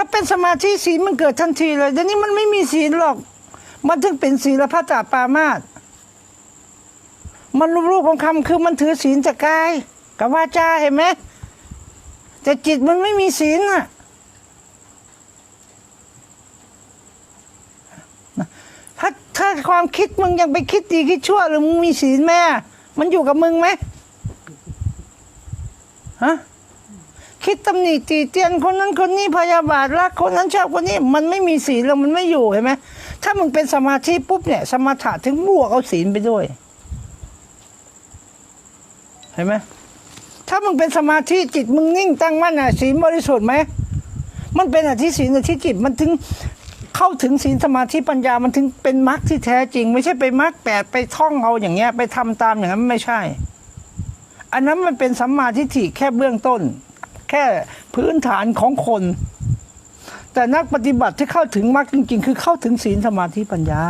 ถ้าเป็นสมาธิศีลมันเกิดทันทีเลยเดี๋ยวนี้มันไม่มีศีลหรอก มันถึงเป็นศีลพัตตาปามาสมันรูปของคำคือมันถือศีลจากกายกับวาจาเห็นไหมแต่จิตมันไม่มีศีลอะถ้าถ้าความคิดมึงยังไปคิดดีคิดชั่ว หรือมึงมีศีลไหมอะมันอยู่กับมึงไหมฮะ คิดตำหนิตีเตียนคนนั้นคนนี้พยาบาทรักคนนั้นชอบคนนี้มันไม่มีศีลแล้วมันไม่อยู่เห็นไหมถ้ามึงเป็นสมาธิปุ๊บเนี่ย สมาถะถึงบวกเอาศีลไปด้วย เห็นไหมถ้ามึงเป็นสมาธิจิตมึงนิ่งตั้งมั่นอะศีลบริสุทธิ์ไหมมันเป็นอธิศีลอธิจิตมันถึงเข้าถึงศีลสมาธิปัญญามันถึงเป็นมรรคที่แท้จริง ไม่ใช่ไปมรรคแปดไปท่องเอาอย่างเงี้ย ไปทำตามอย่างนั้นไม่ใช่ อันนั้นมันเป็นสัมมาทิฏฐิแค่เบื้องต้น แค่พื้นฐานของคน แต่นักปฏิบัติที่เข้าถึงมรรคจริง ๆ คือเข้าถึงศีลสมาธิปัญญา